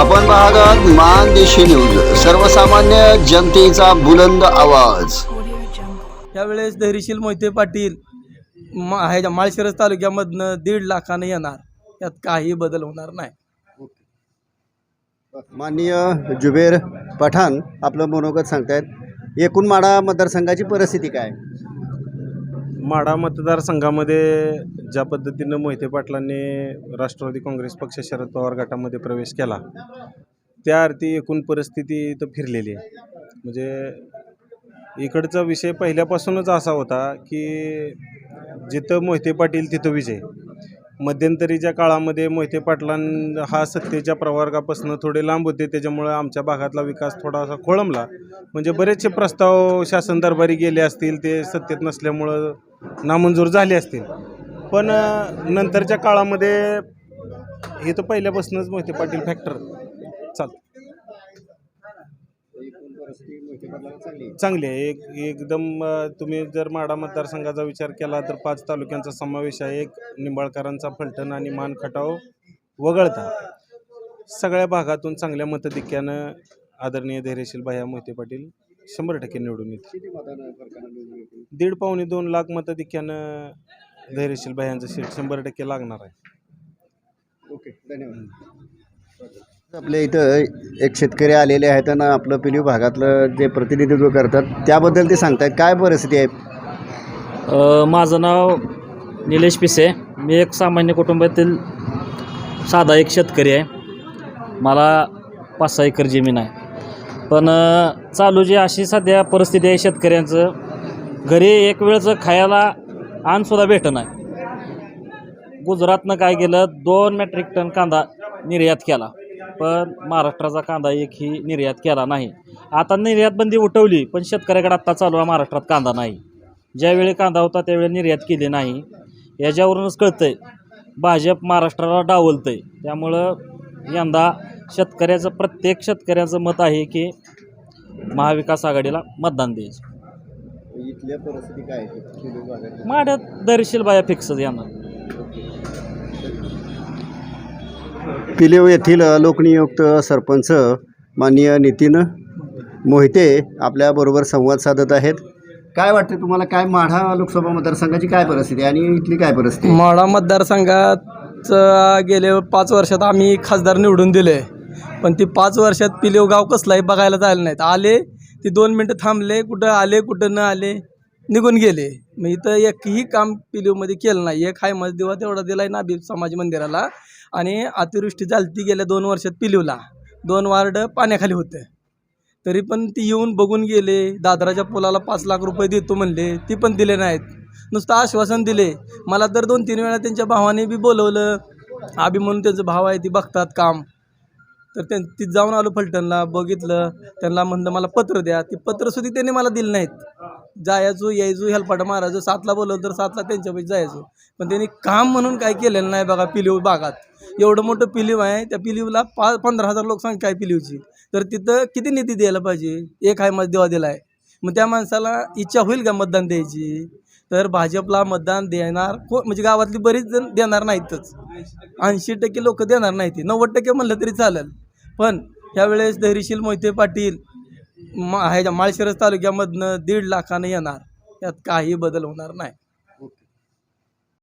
आपण पाहतात मान देशी न्यूज. सर्वसामान्य जनतेचा बुलंद आवाज. यावेळेस धैर्यशील मोहिते पाटील मा ह्याच्या माळशिरस तालुक्यामधनं दीड लाखानं येणार. यात काही बदल होणार नाही. माननीय जुबेर पठाण आपलं मनोगत सांगतायत. एकूण माडा मतदारसंघाची परिस्थिती काय? माढा मतदारसंघामध्ये ज्या पद्धतीनं मोहिते पाटलांनी राष्ट्रवादी काँग्रेस पक्ष शरद पवार गटामध्ये प्रवेश केला त्या अर्थी एकूण परिस्थिती इथं फिरलेली आहे. म्हणजे इकडचा विषय पहिल्यापासूनच असा होता की जिथं मोहिते पाटील तिथं विजय. मध्यंतरीच्या काळामध्ये मोहिते पाटलां हा सत्तेच्या प्रवर्गापासून थोडे लांब होते त्याच्यामुळं आमच्या भागातला विकास थोडासा खोळंबला. म्हणजे बरेचसे प्रस्ताव शासन दरबारी गेले असतील ते सत्तेत नसल्यामुळं नामंजूर झाले असतील. पण नंतरच्या काळामध्ये हे तर पहिल्यापासूनच मोहिते पाटील फॅक्टर चालतं. चांगली आहे. एक एकदम तुम्ही जर माडा मतदारसंघाचा विचार केला तर पाच तालुक्यांचा समावेश आहे. एक निंबाळकरांचा फलटण आणि मान खटाव वगळता. सगळ्या भागातून चांगल्या मतधिक्यानं आदरणीय धैर्यशील भाया मोहिते पाटील शंभर टक्के निवडून येतील. दीड पावणे दोन लाख मतधिक्यानं धैर्यशील भायांचं सीट शंभर टक्के लागणार आहे. ओके धन्यवाद. आपल्या इथं एक शेतकरी आलेले आहेत आणि आपलं पिलीव भागातलं जे प्रतिनिधित्व करतात त्याबद्दल ते सांगतायत. काय परिस्थिती आहे? अ, माझं नाव निलेश पिसे. मी एक सामान्य कुटुंबातील साधा एक शेतकरी आहे. मला पाच सहा एकर जमीन आहे. पण चालू जी अशी सध्या परिस्थिती आहे शेतकऱ्यांचं घरी एक वेळचं खायला आणसुद्धा भेटत नाही. गुजरातनं काय केलं दोन मेट्रिक टन कांदा निर्यात केला. पण महाराष्ट्राचा कांदा एकही निर्यात केला नाही. आता निर्यात बंदी उठवली पण शेतकऱ्याकडे आत्ता चालू आहे महाराष्ट्रात कांदा नाही. ज्यावेळी कांदा होता त्यावेळी निर्यात केली नाही. याच्यावरूनच कळतं आहे भाजप महाराष्ट्राला डावलतं आहे त्यामुळं यंदा शेतकऱ्याचं प्रत्येक शेतकऱ्याचं मत आहे की महाविकास आघाडीला मतदान द्यायचं. इथल्या परिस्थिती काय आहे? माढ्यात दरशील बाया फिक्सच येणार. पिलेव येथील लोकनियुक्त सरपंच माननीय नितीन मोहिते आपल्याबरोबर संवाद साधत आहेत. काय वाटते तुम्हाला? काय माढा लोकसभा मतदारसंघाची काय परिस्थिती आहे? आणि इथली काय परिस्थिती आहे? माढा मतदारसंघात अ, गेल्या पाच वर्षात आम्ही खासदार निवडून दिले. पण ती पाच वर्षात पिलेव गाव कसलाही बघायला जायला नाहीत. आले ती दोन मिनटं थांबले कुठं आले कुठं न आले निघून गेले. मग इथं एकही काम पिलीवमध्ये केलं नाही. एक हाय मज दिवा तेवढा दिला आहे नाबी समाज मंदिराला. आणि अतिवृष्टी झालती गेल्या दोन वर्षात पिलीवला. दोन वार्ड पाण्याखाली होते. तरी पण ती येऊन बघून गेले. दादराच्या पुलाला पाच लाख रुपये देतो म्हणले. ती पण दिले नाहीत. नुसतं आश्वासन दिले. मला तर दोन तीन वेळा त्यांच्या भावाने बी बोलवलं. आबी म्हणून त्यांचं भाव आहे ती बघतात काम. तर त्यां तिथं जाऊन आलो फलटणला बघितलं. त्यांना म्हणलं मला पत्र द्या. ती पत्रसुद्धा त्यांनी मला दिली नाहीत. जायचो यायचो हेलपाटा मारायचो सातला बोलवलं तर सातला त्यांच्यापैकी जायचो पण त्यांनी काम म्हणून काय केलेलं नाही बघा पिलीव भागात. एवढं मोठं पिलीव आहे त्या पिलीवला पा पंधरा हजार लोकसंख्या आहे पिलीवची. तर तिथं किती निधी द्यायला पाहिजे? एक आहे मग देवा दिला आहे मग त्या माणसाला इच्छा होईल का मतदान द्यायची? तर भाजपला मतदान देणार को म्हणजे गावातली बरीच जण देणार नाहीतच. ऐंशी टक्के लोक देणार नाहीत. नव्वद टक्के म्हणलं तरी चालेल. पण ह्यावेळेस धैर्यशील मोहिते पाटील मा ह्याच्या माळशिरस तालुक्यामधनं दीड लाखानं येणार. यात काही बदल होणार नाही.